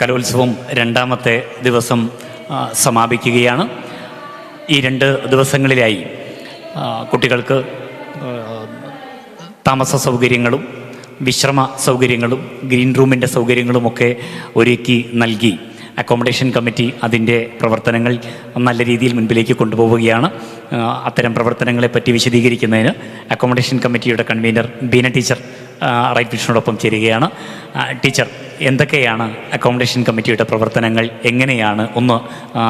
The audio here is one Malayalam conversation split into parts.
കലോത്സവം രണ്ടാമത്തെ ദിവസം സമാപിക്കുകയാണ്. ഈ രണ്ട് ദിവസങ്ങളിലായി കുട്ടികൾക്ക് താമസ സൗകര്യങ്ങളും വിശ്രമ സൗകര്യങ്ങളും ഗ്രീൻ റൂമിന്റെ സൗകര്യങ്ങളുമൊക്കെ ഒരുക്കി നൽകി. അക്കോമഡേഷൻ കമ്മിറ്റി അതിന്റെ പ്രവർത്തനങ്ങൾ നല്ല രീതിയിൽ മുൻപിലേക്ക് കൊണ്ടുപോവുകയാണ്. അത്തരം പ്രവർത്തനങ്ങളെപ്പറ്റി വിശദീകരിക്കുന്നതിന് അക്കോമഡേഷൻ കമ്മിറ്റിയുടെ കൺവീനർ ബീന ടീച്ചർ റൈറ്റ് വിഷനോടൊപ്പം ചേരുകയാണ്. ടീച്ചർ എന്തൊക്കെയാണ് അക്കോമഡേഷൻ കമ്മിറ്റിയുടെ പ്രവർത്തനങ്ങൾ? എങ്ങനെയാണ്? ഒന്ന്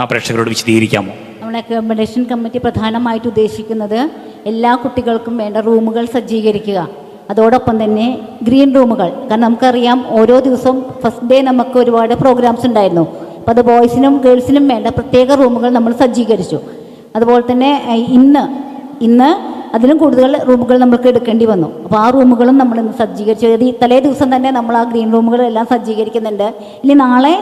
പ്രേക്ഷകരോട് വിശദീകരിക്കാമോ? നമ്മുടെ അക്കോമഡേഷൻ കമ്മിറ്റി പ്രധാനമായിട്ട് ഉദ്ദേശിക്കുന്നത് എല്ലാ കുട്ടികൾക്കും വേണ്ട റൂമുകൾ സജ്ജീകരിക്കുക. അതോടൊപ്പം തന്നെ ഗ്രീൻ റൂമുകൾ. കാരണം നമുക്കറിയാം ഓരോ ദിവസവും ഫസ്റ്റ് ഡേ നമുക്ക് ഒരുപാട് പ്രോഗ്രാംസ് ഉണ്ടായിരുന്നു. അപ്പോൾ അത് ബോയ്സിനും ഗേൾസിനും വേണ്ട പ്രത്യേക റൂമുകൾ നമ്മൾ സജ്ജീകരിച്ചു. അതുപോലെ തന്നെ ഇന്ന് ഇന്ന് അതിലും കൂടുതൽ റൂമുകൾ നമ്മൾക്ക് എടുക്കേണ്ടി വന്നു. അപ്പോൾ ആ റൂമുകളും നമ്മൾ ഇന്ന് സജ്ജീകരിച്ചു. തലേ ദിവസം തന്നെ നമ്മൾ ആ ഗ്രീൻ റൂമുകളെല്ലാം സജ്ജീകരിക്കുന്നുണ്ട്. ഇനി നാളെ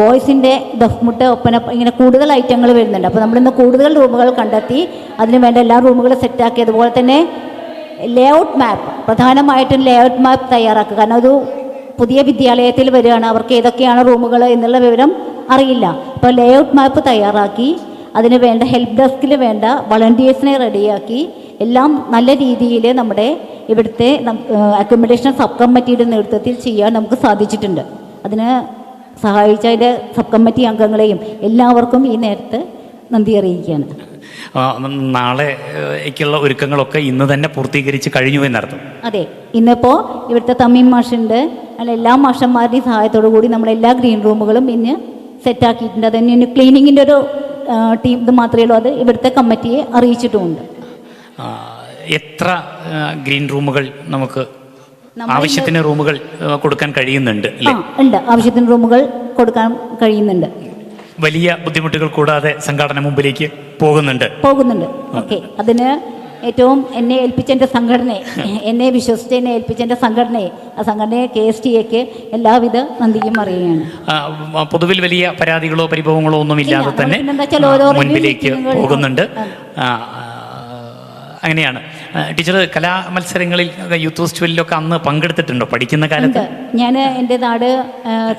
ബോയ്സിന്റെ ദഫ്മുട്ട് ഒപ്പന ഇങ്ങനെ കൂടുതൽ ഐറ്റങ്ങൾ വരുന്നുണ്ട്. അപ്പോൾ നമ്മളിന്ന് കൂടുതൽ റൂമുകൾ കണ്ടെത്തി അതിന് വേണ്ട എല്ലാ റൂമുകളും സെറ്റാക്കി. അതുപോലെ തന്നെ ലേഔട്ട് മാപ്പ് പ്രധാനമായിട്ടും ലേഔട്ട് മാപ്പ് തയ്യാറാക്കുക. കാരണം ഒരു പുതിയ വിദ്യാലയത്തിൽ വരികയാണ്. അവർക്ക് ഏതൊക്കെയാണ് റൂമുകൾ എന്നുള്ള വിവരം അറിയില്ല. അപ്പോൾ ലേഔട്ട് മാപ്പ് തയ്യാറാക്കി അതിന് വേണ്ട ഹെൽപ്പ് ഡെസ്കിൽ വേണ്ട വളണ്ടിയേഴ്സിനെ റെഡിയാക്കി എല്ലാം നല്ല രീതിയിൽ നമ്മുടെ ഇവിടുത്തെ അക്കോമഡേഷൻ സബ് കമ്മിറ്റിയുടെ നേതൃത്വത്തിൽ ചെയ്യാൻ നമുക്ക് സാധിച്ചിട്ടുണ്ട്. അതിന് സഹായിച്ച അതിന്റെ സബ് കമ്മിറ്റി അംഗങ്ങളെയും എല്ലാവർക്കും ഈ നേരത്ത് നന്ദി അറിയിക്കുകയാണ്. നാളെക്കുള്ള ഒരുക്കങ്ങളൊക്കെ ഇന്ന് തന്നെ പൂർത്തീകരിച്ച് കഴിഞ്ഞു എന്നർത്ഥം. അതെ ഇന്നിപ്പോൾ ഇവിടുത്തെ തമ്മീം മാഷുണ്ട്. അല്ല എല്ലാ മാഷന്മാരുടെയും സഹായത്തോടു കൂടി നമ്മളെല്ലാ ഗ്രീൻ റൂമുകളും ഇന്ന് സെറ്റാക്കിയിട്ടുണ്ട് അതന്നെ ഇനി ക്ലീനിങ്ങിന്റെ ഒരു ടീം ഇത് മാത്രമേ ഉള്ളൂ. അത് ഇവിടുത്തെ കമ്മിറ്റിയെ അറിയിച്ചിട്ടുമുണ്ട്. എത്ര ഗ്രീൻ റൂമുകൾ നമുക്ക് ആവശ്യത്തിന് റൂമുകൾ കൊടുക്കാൻ കഴിയുന്നുണ്ട് ഉണ്ട്. ആവശ്യത്തിന് റൂമുകൾ കൊടുക്കാൻ കഴിയുന്നുണ്ട്. വലിയ ബുദ്ധിമുട്ടുകൾ കൂടാതെ സംഘാടന മുമ്പിലേക്ക് പോകുന്നുണ്ട്. പോകുന്നുണ്ട്. ഓക്കെ. അതിന് ഏറ്റവും എന്നെ ഏൽപ്പിച്ച എന്റെ സംഘടനയെ എന്നെ വിശ്വസിച്ച് എന്നെ ഏൽപ്പിച്ച എന്റെ സംഘടനയെ ആ സംഘടനയെ കെ എസ് ടി എക്ക് എല്ലാവിധ നന്ദിയും അറിയുകയാണ്. പൊതുവിൽ വലിയ പരാതികളോ പരിഭവങ്ങളോ ഒന്നും ഇല്ലാതെ തന്നെ മുൻപിലേക്ക് പോകുന്നുണ്ട്. അങ്ങനെയാണ്. ടീച്ചർ കലാ മത്സരങ്ങളിൽ യൂത്ത് ഫെസ്റ്റിവലിലൊക്കെ അന്ന് പങ്കെടുത്തിട്ടുണ്ടോ? പഠിക്കുന്ന കാലത്ത്? ഞാൻ എന്റെ നാട്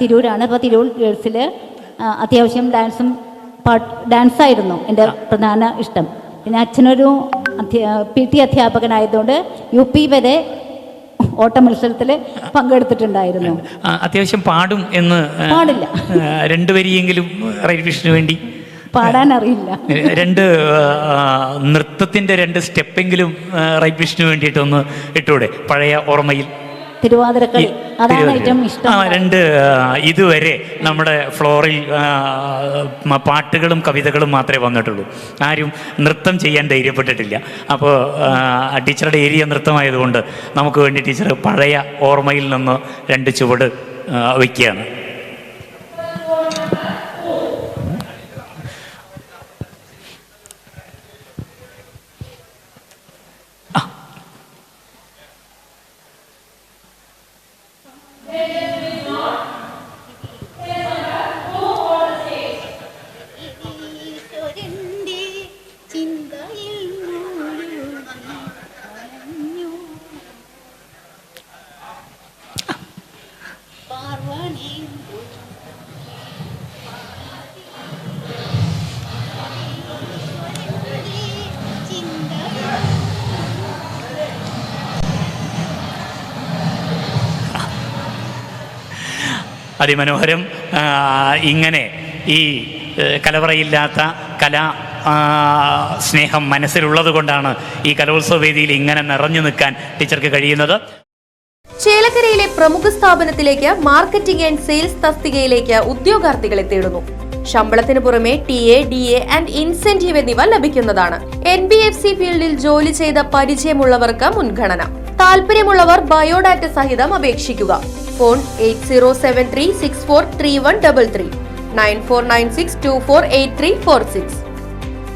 തിരൂരാണ്. അപ്പോൾ തിരൂർ ഗേൾസിൽ അത്യാവശ്യം ഡാൻസും ഡാൻസ് ആയിരുന്നു എന്റെ പ്രധാന ഇഷ്ടം. പിന്നെ അച്ഛനൊരു പി ടി അധ്യാപകനായതുകൊണ്ട് യു പി വരെ ഓട്ട മത്സരത്തിൽ പങ്കെടുത്തിട്ടുണ്ടായിരുന്നു അത്യാവശ്യം പാടും എന്ന് പാടില്ല. രണ്ടുപേരെയെങ്കിലും റെയിൽവേഷന് വേണ്ടി പാടാൻ അറിയില്ല രണ്ട് നൃത്തത്തിന്റെ രണ്ട് സ്റ്റെപ്പെങ്കിലും റൈറ്റ് വിഷന് വേണ്ടിയിട്ടൊന്ന് ഇട്ടൂടെ പഴയ ഓർമ്മയിൽ. തിരുവാതിരക്കളി. അതാണ് ഏറ്റവും ഇഷ്ടം. ആ രണ്ട് ഇതുവരെ നമ്മുടെ ഫ്ലോറിൽ പാട്ടുകളും കവിതകളും മാത്രമേ വന്നിട്ടുള്ളൂ. ആരും നൃത്തം ചെയ്യാൻ ധൈര്യപ്പെട്ടിട്ടില്ല. അപ്പോൾ ടീച്ചറുടെ ഏരിയ നൃത്തമായതുകൊണ്ട് നമുക്ക് വേണ്ടി ടീച്ചർ പഴയ ഓർമ്മയിൽ നിന്ന് രണ്ട് ചുവട് വയ്ക്കുകയാണ്. അതിമനോഹരം ഇങ്ങനെ ഈ കലവറയില്ലാത്ത കലാ സ്നേഹം മനസ്സിലുള്ളത് കൊണ്ടാണ് ഈ കലോത്സവ വേദിയിൽ ഇങ്ങനെ നിറഞ്ഞു നിൽക്കാൻ ടീച്ചർക്ക് കഴിയുന്നത്. ചേലക്കരയിലെ പ്രമുഖ സ്ഥാപനത്തിലേക്ക് മാർക്കറ്റിംഗ് ആൻഡ് സെയിൽസ് തസ്തികയിലേക്ക് ഉദ്യോഗാർത്ഥികളെ തേടുന്നു. ശമ്പളത്തിന് പുറമെ T A D A and incentive എന്നിവ ലഭിക്കുന്നതാണ്. എൻ ബി എഫ് സി ഫീൽഡിൽ ജോലി ചെയ്ത പരിചയമുള്ളവർക്ക് മുൻഗണന. താല്പര്യമുള്ളവർ ബയോഡാറ്റ സഹിതം അപേക്ഷിക്കുക. phone eight zero seven three six four three one double three nine four nine six two four eight three four six